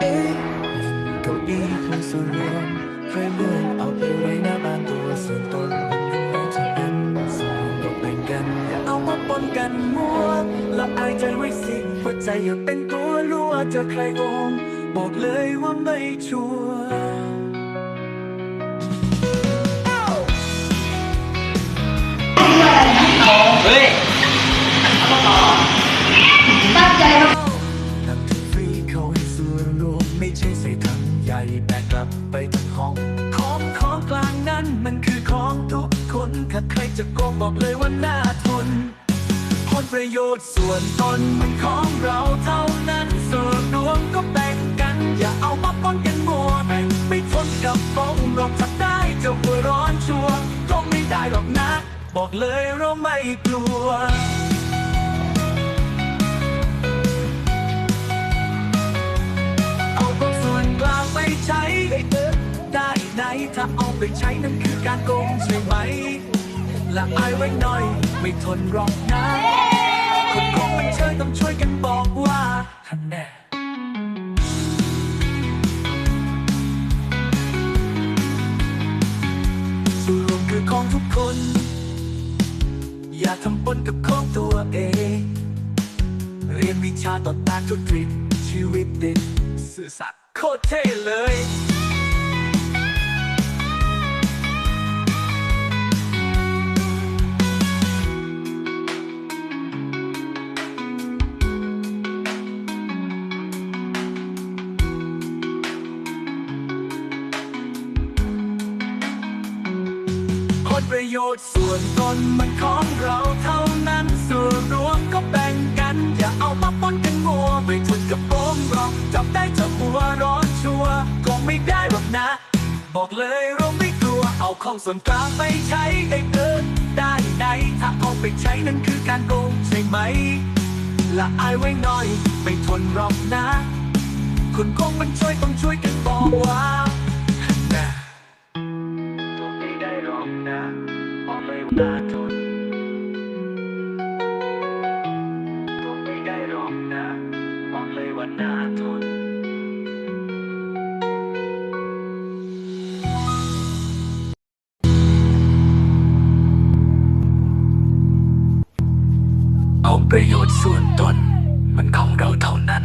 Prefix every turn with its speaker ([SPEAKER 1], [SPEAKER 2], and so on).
[SPEAKER 1] เก้าอี้คือส่วนรวมใครเมื่อนเอาไปไว้หน้าบ้านตัวส่วนตนมันยังไงจะเป็นส่วนตกแบ่งกันอย่าเอามาปนกันมั่วละอายใจไว้สิหัวใจอย่าเป็นตัวรั่วเจอใครโกงบอกเลยว่าไม่ชัวร์ ของทุกคนถ้าใครจะโกงบอกเลยว่าน่าทนผลประโยชน์ส่วนตนมันของเราเท่านั้นส่วนรวมก็แบ่งกัน อย่าเอามาป้อนกันมัวแบ่งไม่ทนกับฟองหรอกถ้าได้จะหัวร้อนชัวร์ก็ไม่ได้หรอกนะ บอกเลยเราไม่กลัว ถ้าเอาไปใช้นั่นคือการโกงใช่ไหม ละอายไว้หน่อย ไม่ทนรอกนะคนโกงมันเชยต้องช่วยกันบอกว่าท่านแน่ส่วนรวมคือของทุกคน อย่าทำปนกับของตัวเอง เรียนวิชาต่อต้านทุจริตชีวิตเด่นสื่อสัตย์โคตรเท่เลย ลประโยชน์ส่วนตนมันของเราเท่านั้นส่วนรวมก็แบ่งกัน อย่าเอามาปนกันมัวไม่ทนกับโกงหรอกจับได้จะหัวร้อนชัวร์ก็ไม่ได้หรอกนะ บอกเลยเราไม่กลัวเอาของส่วนกลางไปใช้ได้เกินได้ไหนถ้าเอาไปใช้นั่นคือการโกงใช่ไหมละอายไว้หน่อยไม่ทนหรอกนะ คนโกงมันช่วยต้องช่วยกันบอกว่า นาทนตัวไม่ได้หรอกนะบอกเลยว่านาทนเอาประโยชน์ส่วนตนมันของเราเท่านั้น